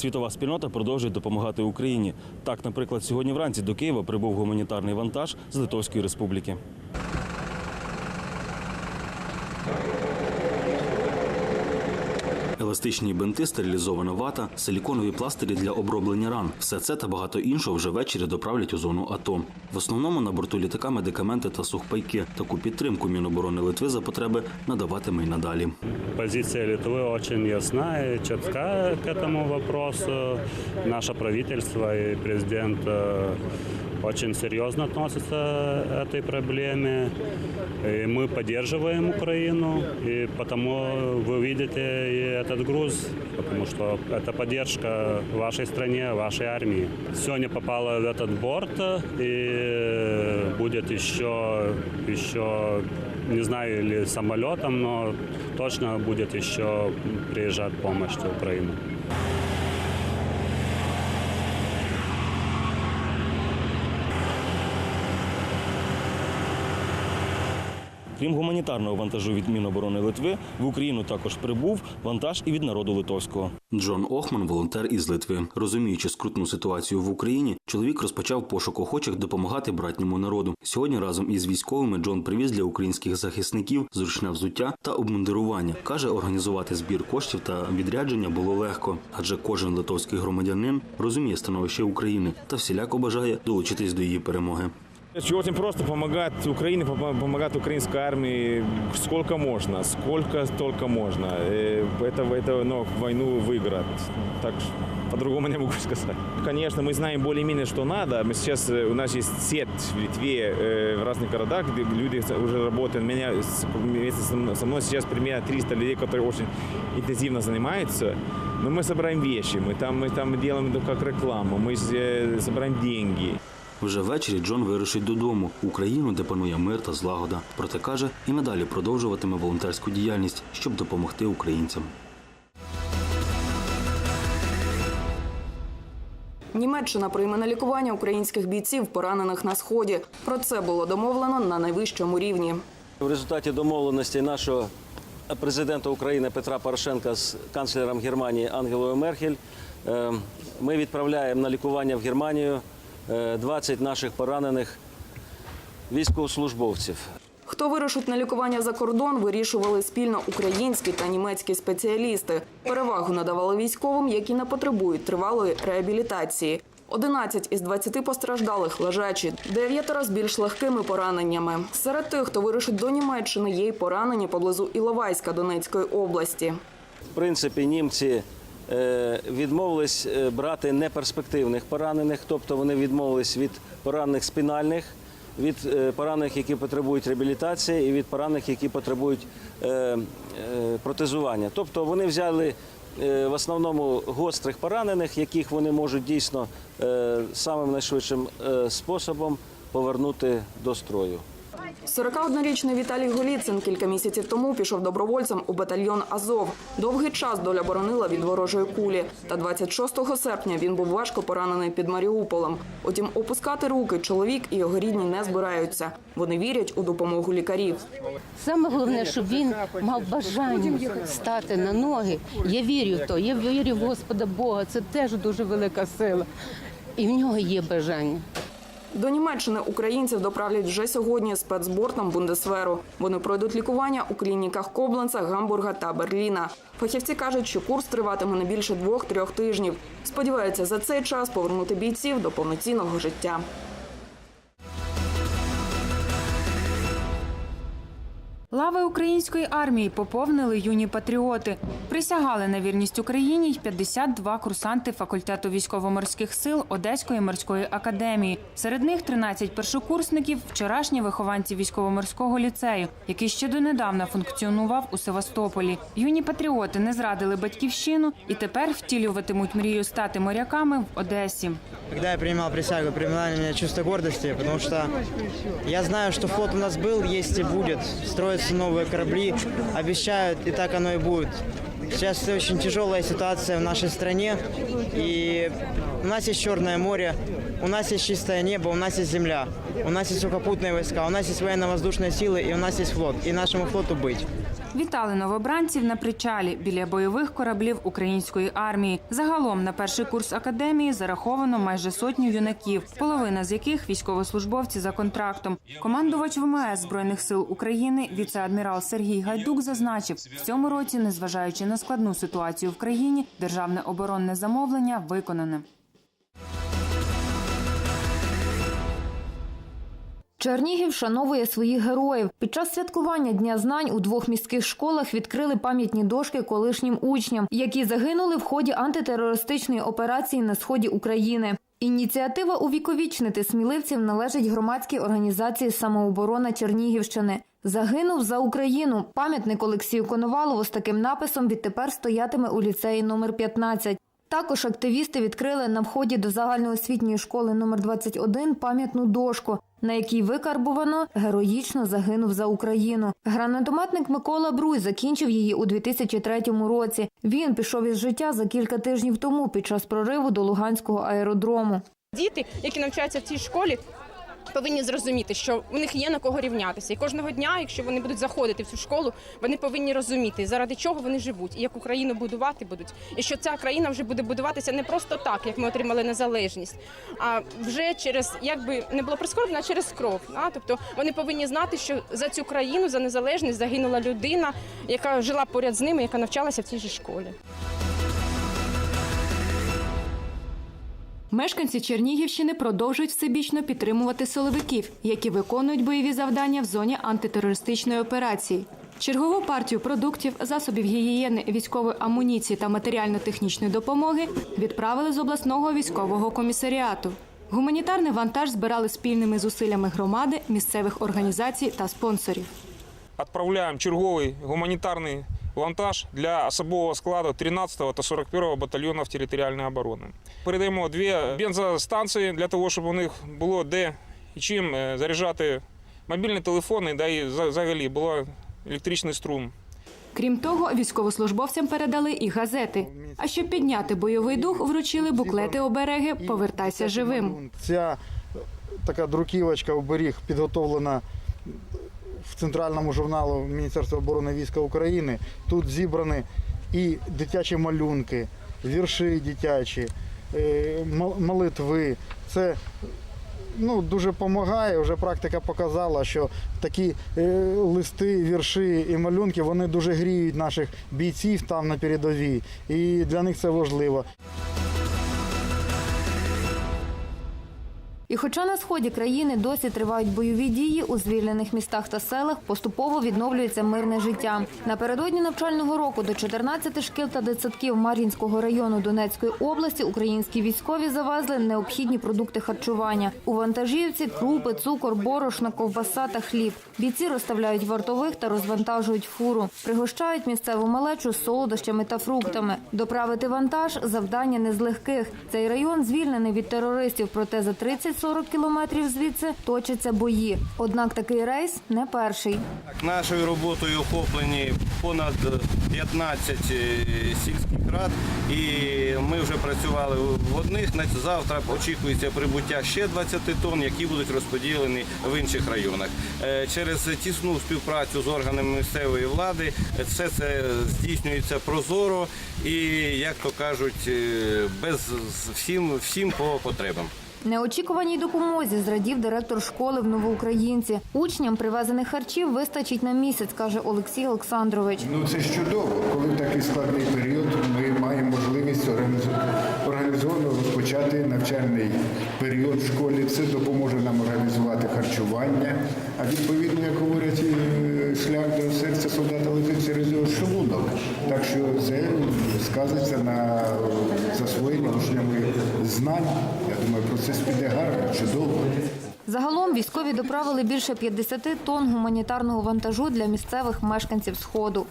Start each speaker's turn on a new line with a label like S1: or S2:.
S1: Світова спільнота продовжує допомагати Україні. Так, наприклад, сьогодні вранці до Києва прибув гуманітарний вантаж з Литовської Республіки. Еластичні бинти, стерилізована вата, силіконові пластирі для оброблення ран. Все це та багато іншого вже ввечері доправлять у зону АТО. В основному на борту літака медикаменти та сухпайки. Таку підтримку Міноборони Литви за потреби надаватиме й надалі.
S2: Позиция Литвы очень ясна и четка к этому вопросу. Наше правительство и президент э, очень серьезно относятся к этой проблеме. И мы поддерживаем Украину, и потому вы видите и этот груз, потому что это поддержка вашей стране, вашей армии. Сегодня попало в этот борт, и будет еще, еще не знаю, или самолетом, но точно будет еще приезжать помощь в Украину.
S1: Крім гуманітарного вантажу від Міноборони Литви, в Україну також прибув вантаж і від народу литовського. Джон Охман, волонтер із Литви. Розуміючи скрутну ситуацію в Україні, чоловік розпочав пошук охочих допомагати братньому народу. Сьогодні разом із військовими Джон привіз для українських захисників зручне взуття та обмундирування. каже, організувати збір коштів та відрядження було легко, адже кожен литовський громадянин розуміє становище України та всіляко бажає долучитись до її перемоги.
S3: Очень просто помогать Украине, пом- помогать украинской армии сколько можно, сколько только можно. Э, Это, это ну, войну выиграть. Так по-другому не могу сказать. Конечно, мы знаем более-менее, что надо. Мы сейчас, э, у нас есть сеть в Литве, э, в разных городах, где люди уже работают. Меня вместе со мной- сейчас примерно 300 людей, которые очень интенсивно занимаются. Но мы собираем вещи, мы там, мы там делаем как рекламу, мы собираем деньги.
S1: Вже ввечері Джон вирушить додому в Україну, де панує мир та злагода. Проте каже, і надалі продовжуватиме волонтерську діяльність, щоб допомогти українцям.
S4: Німеччина прийме на лікування українських бійців, поранених на сході. Про це було домовлено на найвищому рівні.
S5: В результаті домовленості нашого президента України Петра Порошенка з канцлером Германії Ангелою Мерхель е, ми відправляємо на лікування в Германію 20 наших поранених військовослужбовців.
S4: Хто вирушить на лікування за кордон, вирішували спільно українські та німецькі спеціалісти. Перевагу надавали військовим, які не потребують тривалої реабілітації. 11 із 20 постраждалих лежачі, дев'ятеро з більш легкими пораненнями. Серед тих, хто вирушить до Німеччини, є й поранені поблизу Іловайська Донецької області.
S5: В принципі, німці е, відмовились е, брати неперспективних поранених, тобто вони відмовились від поранених спінальних, від е, поранених, які потребують реабілітації, і від поранених, які потребують е, е, протезування. Тобто вони взяли е, в основному гострих поранених, яких вони можуть дійсно е, самим найшвидшим е, способом повернути до строю.
S4: 41-річний Віталій Голіцин кілька місяців тому пішов добровольцем у батальйон Азов. Довгий час доля боронила від ворожої кулі. Та 26 серпня він був важко поранений під Маріуполем. Утім, опускати руки чоловік і його рідні не збираються. Вони вірять у допомогу лікарів.
S6: Саме головне, щоб він мав бажання стати на ноги. Я вірю в то, я вірю в Господа Бога. Це теж дуже велика сила. І в нього є бажання.
S4: До Німеччини українців доправлять вже сьогодні спецбортом Бундесверу. Вони пройдуть лікування у клініках Кобленца, Гамбурга та Берліна. Фахівці кажуть, що курс триватиме не більше двох-трьох тижнів. Сподіваються за цей час повернути бійців до повноцінного життя.
S7: Лави української армії поповнили юні патріоти. Присягали на вірність Україні й 52 курсанти факультету військово-морських сил Одеської морської академії. Серед них 13 першокурсників, вчорашні вихованці військово-морського ліцею, який ще донедавна функціонував у Севастополі. Юні патріоти не зрадили батьківщину і тепер втілюватимуть мрію стати моряками в Одесі.
S8: Когда я принимал присягу, принимало меня чувство гордости, потому что я знаю, что флот у нас был, есть и будет. Строятся новые корабли, обещают, и так оно и будет. Сейчас очень тяжелая ситуация в нашей стране, и у нас есть Черное море, у нас есть чистое небо, у нас есть земля. У нас есть сухопутные войска, у нас есть военно-воздушные силы, и у нас есть флот. И нашему флоту быть.
S7: Вітали новобранців на причалі біля бойових кораблів української армії. Загалом на перший курс академії зараховано майже сотню юнаків, половина з яких військовослужбовці за контрактом. Командувач ВМС збройних сил України, віце-адмірал Сергій Гайдук, зазначив, в цьому році, незважаючи на складну ситуацію в країні, державне оборонне замовлення виконане.
S9: Чернігів вшановує своїх героїв. Під час святкування Дня знань у двох міських школах відкрили пам'ятні дошки колишнім учням, які загинули в ході антитерористичної операції на сході України. Ініціатива увіковічнити сміливців належить громадській організації самооборона Чернігівщини. Загинув за Україну. Пам'ятник Олексію Коновалову з таким написом відтепер стоятиме у ліцеї номер 15. Також активісти відкрили на вході до загальноосвітньої школи номер 21 пам'ятну дошку, на якій викарбувано героїчно загинув за Україну. Гранатометник Микола Бруй закінчив її у 2003 році. Він пішов із життя за кілька тижнів тому під час прориву до Луганського аеродрому.
S10: Діти, які навчаються в цій школі, повинні зрозуміти, що у них є на кого рівнятися. І кожного дня, якщо вони будуть заходити в цю школу, вони повинні розуміти, заради чого вони живуть, і яку країну будувати будуть. І що ця країна вже буде будуватися не просто так, як ми отримали незалежність, а вже через як би не було прискорбно, а через кров. А? Тобто вони повинні знати, що за цю країну, за незалежність загинула людина, яка жила поряд з ними, яка навчалася в цій же школі.
S7: Мешканці Чернігівщини продовжують всебічно підтримувати силовиків, які виконують бойові завдання в зоні антитерористичної операції. Чергову партію продуктів, засобів гігієни, військової амуніції та матеріально-технічної допомоги відправили з обласного військового комісаріату. Гуманітарний вантаж збирали спільними зусиллями громади, місцевих організацій та спонсорів.
S11: Відправляємо черговий гуманітарний вантаж для особового складу 13-го та 41-го батальйонів територіальної оборони. Передаємо дві бензостанції для того, щоб у них було де і чим е, заряджати мобільні телефони, да і за- взагалі було електричний струм.
S7: Крім того, військовослужбовцям передали і газети. А щоб підняти бойовий дух, вручили буклети обереги Повертайся живим.
S12: Ця така друківочка оберіг підготовлена в центральному журналу Міністерства оборони війська України. Тут зібрані і дитячі малюнки, вірші дитячі, е, молитви. Це ну, дуже допомагає. Вже практика показала, що такі е, листи, вірші і малюнки вони дуже гріють наших бійців там на передовій. І для них це важливо.
S9: І хоча на сході країни досі тривають бойові дії, у звільнених містах та селах поступово відновлюється мирне життя. Напередодні навчального року до 14 шкіл та дитсадків Мар'їнського району Донецької області українські військові завезли необхідні продукти харчування. У вантажівці крупи, цукор, борошно, ковбаса та хліб. Бійці розставляють вартових та розвантажують фуру. Пригощають місцеву малечу солодощами та фруктами. Доправити вантаж завдання не з легких. Цей район звільнений від терористів, проте за 30-40 кілометрів звідси точаться бої. Однак такий рейс не перший.
S13: Нашою роботою охоплені понад 15 сільських рад, і ми вже працювали в одних. Завтра очікується прибуття ще 20 тонн, які будуть розподілені в інших районах. Е, Через тісну співпрацю з органами місцевої влади все це здійснюється прозоро і, як то кажуть, е, без всім, всім по потребам.
S9: Неочікуваній допомозі зрадів директор школи в Новоукраїнці. Учням привезених харчів вистачить на місяць, каже Олексій Олександрович.
S14: Ну це ж чудово, коли в такий складний період ми маємо можливість організовано розпочати навчальний період в школі. Це допоможе нам організувати харчування. А відповідно, як говорять, е, шлях до серця солдата летить через його шлунок. Так що це сказується на засвоєнні учнями знань. Я думаю, процес піде гарно, чудово.
S9: Загалом військові доправили більше 50 тонн гуманітарного вантажу для місцевих мешканців Сходу.